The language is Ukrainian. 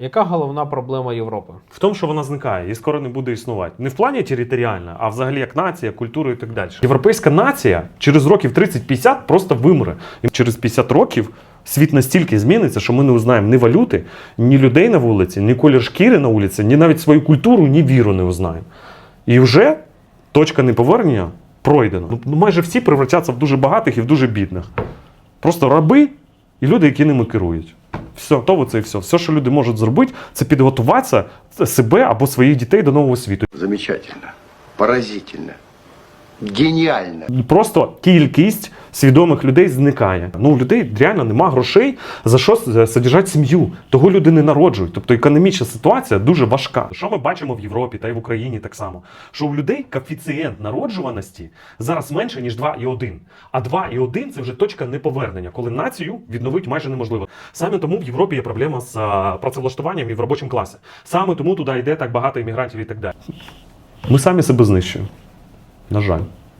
Яка головна проблема Європи? В тому, що вона зникає і скоро не буде існувати. Не в плані територіальна, а взагалі як нація, культура і так далі. Європейська нація через років 30-50 просто вимре. І через 50 років світ настільки зміниться, що ми не узнаємо ні валюти, ні людей на вулиці, ні колір шкіри на вулиці, ні навіть свою культуру, ні віру не узнаємо. І вже точка неповернення пройдена. Ну, майже всі превратяться в дуже багатих і в дуже бідних. Просто раби і люди, які ними керують. Все, готово, це і все. Все, що люди можуть зробити, це підготуватися себе або своїх дітей до нового світу. Замечательно. Поразительно. геніально. Просто кількість свідомих людей зникає. Ну, у людей реально нема грошей за що содержати сім'ю. Того люди не народжують. Тобто економічна ситуація дуже важка. Що ми бачимо в Європі та й в Україні так само? Що у людей коефіцієнт народжуваності зараз менше, ніж 2,1. А 2,1 це вже точка неповернення, коли націю відновити майже неможливо. Саме тому в Європі є проблема з працевлаштуванням і в робочому класі. Саме тому туди йде так багато іммігрантів і так далі. Ми самі себе знищуємо. На жаль.